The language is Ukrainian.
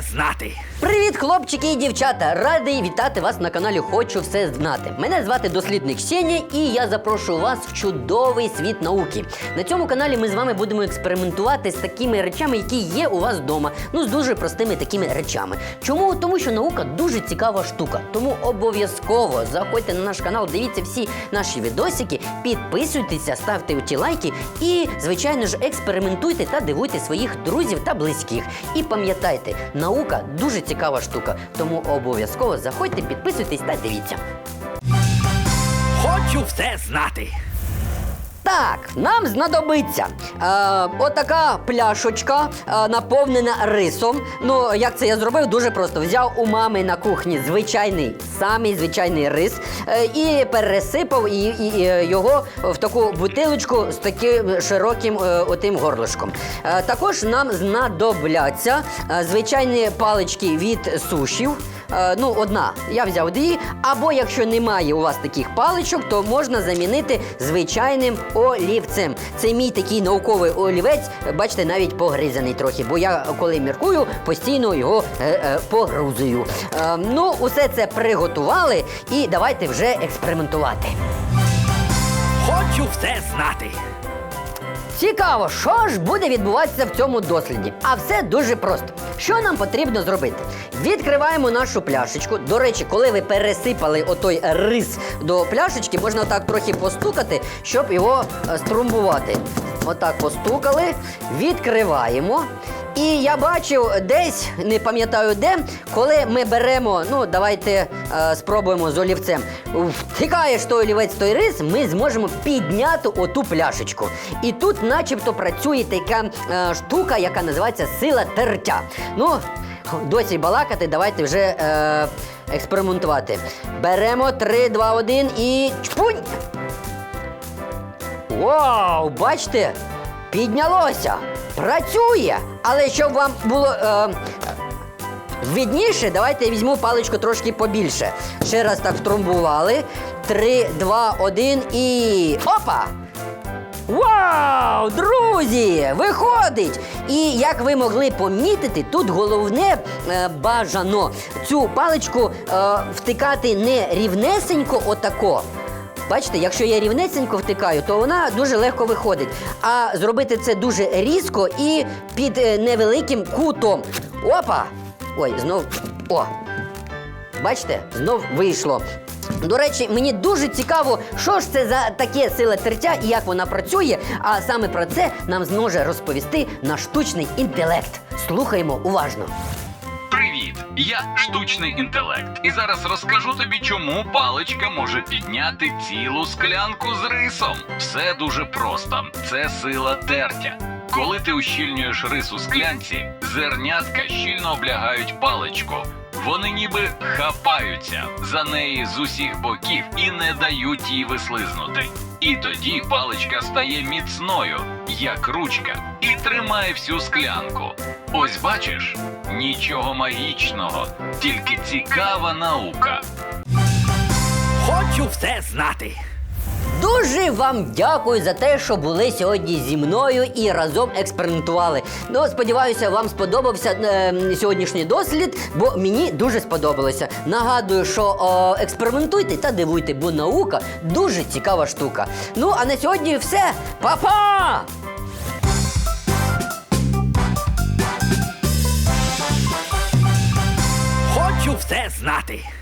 знати. Привіт, хлопчики і дівчата! Радий вітати вас на каналі Хочу все знати. Мене звати дослідник Сеня, і я запрошую вас в чудовий світ науки. На цьому каналі ми з вами будемо експериментувати з такими речами, які є у вас вдома. Ну, з дуже простими такими речами. Чому? Тому що наука дуже цікава штука. Тому обов'язково заходьте на наш канал, дивіться всі наші відосики, підписуйтеся, ставте ті лайки і, звичайно ж, експериментуйте та дивуйте своїх друзів та близьких. І пам'ятайте, наука дуже цікава штука, тому обов'язково заходьте, підписуйтесь та дивіться. Хочу все знати. Так, нам знадобиться е, отака пляшочка, е, наповнена рисом. Ну, як це я зробив? Дуже просто. Взяв у мами на кухні звичайний, самий звичайний рис е, і пересипав і, і, і, його в таку бутилочку з таким широким е, отим горлышком. Е, також нам знадобляться е, звичайні палички від сушів. Е, ну, одна. Я взяв дві. Або якщо немає у вас таких паличок, то можна замінити звичайним олівцем. Це мій такий науковий олівець, бачите, навіть погризаний трохи, бо я коли міркую, постійно його е, е, погрузую. Ну, усе це приготували і давайте вже експериментувати. Хочу все знати. Цікаво, що ж буде відбуватися в цьому досліді. А все дуже просто. Що нам потрібно зробити? Відкриваємо нашу пляшечку. До речі, коли ви пересипали отой рис до пляшечки, можна так трохи постукати, щоб його е, струмбувати. Отак постукали, відкриваємо. І я бачив десь, не пам'ятаю де, коли ми беремо, ну давайте е, спробуємо з олівцем. Втикаєш той олівець той рис, ми зможемо підняти оту пляшечку. І тут, начебто, працює така е, штука, яка називається сила тертя. Ну, досі балакати, давайте вже е, експериментувати. Беремо 3, 2, 1 і чпунь! Вау, бачите? Піднялося! Працює! Але щоб вам було е, видніше, давайте я візьму паличку трошки побільше. Ще раз так втрамбували. Три, два, один і. Опа! Вау, друзі! Виходить! І як ви могли помітити, тут головне е, бажано цю паличку е, втикати не рівнесенько отако. Бачите, якщо я рівнесенько втикаю, то вона дуже легко виходить. А зробити це дуже різко і під е, невеликим кутом. Опа! Ой, знов. О! Бачите, знов вийшло. До речі, мені дуже цікаво, що ж це за таке сила тертя і як вона працює. А саме про це нам зможе розповісти наш штучний інтелект. Слухаємо уважно. Я штучний інтелект, і зараз розкажу тобі, чому паличка може підняти цілу склянку з рисом. Все дуже просто. Це сила тертя. Коли ти ущільнюєш рис у склянці, зернятка щільно облягають паличку. Вони ніби хапаються за неї з усіх боків і не дають їй вислизнути. І тоді паличка стає міцною, як ручка, і тримає всю склянку. Ось бачиш, нічого магічного, тільки цікава наука. Хочу все знати. Дуже вам дякую за те, що були сьогодні зі мною і разом експериментували. Ну, сподіваюся, вам сподобався е, сьогоднішній дослід, бо мені дуже сподобалося. Нагадую, що о, експериментуйте та дивуйте, бо наука дуже цікава штука. Ну, а на сьогодні все. Па-па! Хочу все знати.